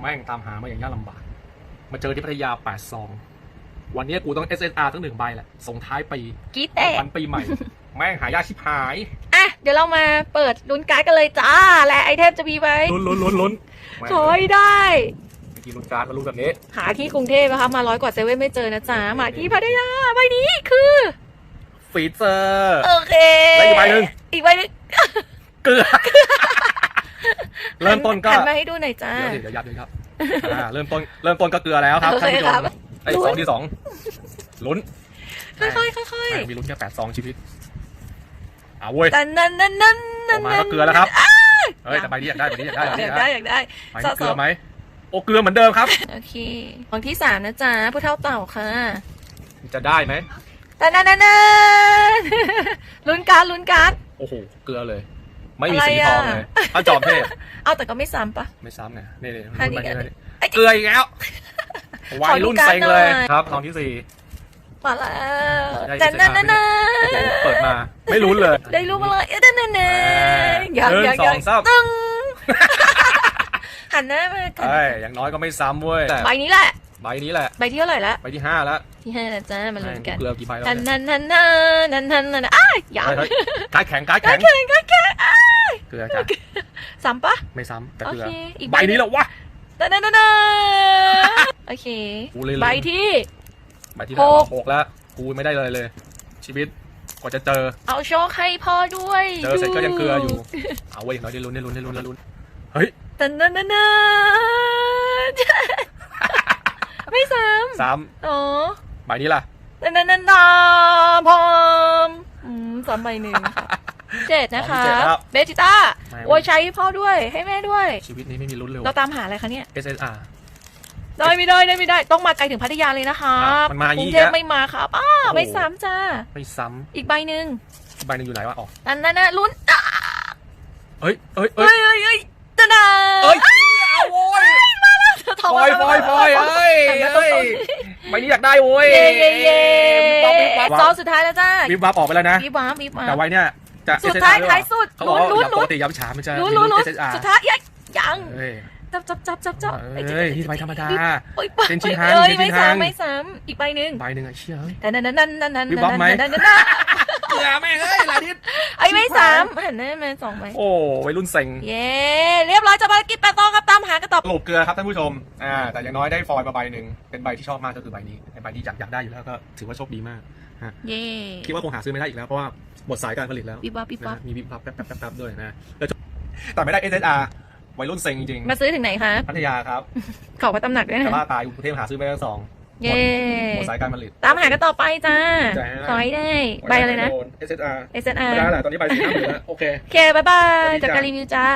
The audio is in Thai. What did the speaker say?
แม่งตามหามาอย่างยากลำบาก มาเจอที่พัทยาแปดซอง วันนี้กูต้อง SSR ทั้งหนึ่งใบแหละ ส่งท้ายปีกรีดแตกวันปีใหม่ แม่งหายากชิบหาย อะ เดี๋ยวเรามาเปิดลุ้นการ์ดกันเลยจ้า และไอเทมจะมีไหมลุ้นลุ้นลุ้นลุ้นขอให้ได้เมื่อกี้ลุ้นการ์ดมาลุ้นแบบนี้ หาที่กรุงเทพนะคะ มาร้อยกว่าเซเว่นไม่เจอนะจ๊ะมาที่พัทยาใบนี้คือฟีเจอร์ โอเคแล้วอีกใบหนึ่งอีกใบหนึงเกลือ เริ่มต้นก็หันมาให้ดูหน่อยจ้า เดี๋ยวเดี๋ยวยัดเลยครับอ่าเริ่มต้นเริ่มต้นก็เกลือแล้วครับโอเคท่านผู้ชครัมบไอ้สองที่สองลุ้นค่อยๆค่อยแม่งมีลุ้นแค่แปดซองชีวิตอ่าเว้ยๆตันนั่นนั่นนั่นออกมาก็เกลือแล้วครับเฮ้ยแต่ใบนี้อยากได้ใบนี้อยากได้ใบอนี้ยาอยากกได้ได้อยากได้ ใบนี้เกลือไหมโอ้เกลือเหมือนเดิมครับ โอเค ของที่สามนะจ๊ะผู้เท่าเต่าค่ะจะได้ไหมตันนั่นนั่นนั่นลุ้นการ์ดลุ้นการ์ดโอ้โหเกลือเลย ไม่มีอะไรสีทองอะเลยถ้าจอมเทพเอาแต่ก็ไม่ซ้ำปะไม่ซ้ำไงนี่นี่อันนี้ใบนี้อันนี้ใบนี้ไอ้เกลืออีกแล้ววัยรุ่นเซ็งเลยขอดูการ์ดหน่อยครับซองที่สี่มาแล้วได้ตันนั่นนั่นนั่โอ้โหนเปิดมา ไม่ลุ้นเลย ได้รู้มาเลยเอ๊ะนั่นนั่นนั่นอยากหนึ่งอยากสออยากงสามตึ้งหันหน้ามากันเอ้ยอย่างน้อยก็ไม่ซ้ำเว้ยแต่ใบนี้แหละใบนี้แหละใบที่เท่าไหร่ละใบที่ห้าแล้วที่ห้านะจ๊ะมาลุ้นกันเกลือกี่ใบแล้วนั่นเนี่ยนั่นนั่นนั่นนั่นนั่นนั่นอ้ายอยากเฮ้ยเฮ้ยการดแข็งการดก็แข็งแค่ก็แค่อ้าย เกลือจ้ะซ้ำปะไม่ซ้ำแต่โอเกลือเคอีกใบนี้แหละวะนั่นนั่นนั่นนั่นโอเคกูเลยใบที่ใบที่หกหกแล้วกูไม่ได้เลยเลย ชีวิตกว่าจะเจอ เอาโชคให้พ่อด้วยเจอเสร็จก็ยังเกลืออยู่ เอาเว้ยอย่างน้อยได้ลุ้นได้ลุ้นได้ลุ้นได้ลุ้นเฮ้ยตันนั่นนั่นนั่นไม่ซ้ซ้ำอ๋อำใบนี้ล่ะนั่นนั่นนั่นนาพอมอืมสามใบหนึ่งค่ะ เจ็ดนะคะสองที่เจ็ดแล้วเบจิต้าไม่ โวยใช้ให้พ่อด้วยให้แม่ด้วย ชีวิตนี้ไม่มีลุ้นเลยเราตามหาอะไรคะเนี่ย SSR ได้ไม่ได้ได้ไม่ได้ต้องมาไกลถึงพัทยาเลยนะคะอะมันมาอย่างกรุนี้งเทพอีกแล้วไม่มาครับอ้าโอ้โห ไม่ซ้ำจ้า ไม่ซ้อีกใบหนึ่งำใบหนึ่งอยู่ไหนวะอ๋อนั่นนั่นนั่นลุ้นอะเฮ้ยเฮ้ยเฮ้เอ้ยยเอ้ยเอ้ยตะนาเอ้ยเอาโว้ยทองฟอยฟอยฟอยเฮ้ยหันมาเฮ้ยตรงๆใบนี้อยากได้โว้ยเย่เย่เย่วิบวับวิบซวัอบงสุดท้ายแล้วจ้าวิบวับออกไปแล้วนะวิบวับวิบวัแต่บไว้เนี่ย จะ สุดท้าย SSR ท้ายสุดเขาบอกว่าลุ้นอย่าลุ้ปนกติย้ำช้ามันจะลุ้นมีลุ้นลุ้น SSR สุดท้ายยังยังเฮ้ยจับจับจับจับจับเอ้ยนี่ใบธรรมดา โอ้ยเซนชินฮังเอ้ยเซนชิไม่นฮัง ซ้ำไม่ซ้ำอีกใบหนึ่งใบหนึ่งอะเชี่ยเฮ้ยแต่นั่นนั่นนั่นนั่นนั่นวิบวับไหมนั่นนั่นนั่น เกลือแม่งเฮ้ยลาดิสไอ้ยไม่ซ้ำหันหน้ามสองใบโอ้วัยรุ่นเซ็งเย้เรียบร้อยจะภารกิจแปดตองกับตามหากระตอบสรุปเกลือครับท่านผู้ชมอ่าแต่อย่างน้อยได้ฟอยล์มาใบหนึ่งเป็นใบที่ชอบมากก็คือใบนี้เป็นใบที่อยากอยากได้อยู่แล้วก็ถือว่าโชคดีมากเย้คิดว่าคงหาซื้อไม่ได้อีกแล้วเพราะว่าหมดสายการผลิตแล้ววิบวับวิบวันะบมีวิบวับแป๊บแป๊บแป๊บแป๊บด้วยนะแล้วแต่ไม่ได้ SSR วัยรุ่นเซ็งจริงมาซื้อถึงไหนคะๆพัทยาครับ ขอพระตำหนักด้วยแต่นะ ว่าตายกรุงเทพหาซื้อไม่ได้ทั้งสอง เย้หมดสายการผลิต ตามหากันต่อไปจ้าจ้า ขอให้ได้ ใบอะไรนะ โด SSR SNR ไม่ได้แหละตอนนี้ใบสี่ห้าหมื่นแล้วโอเค โอเค บ๊ายบายสวัสดีจากจ้าการรีวิวจ้า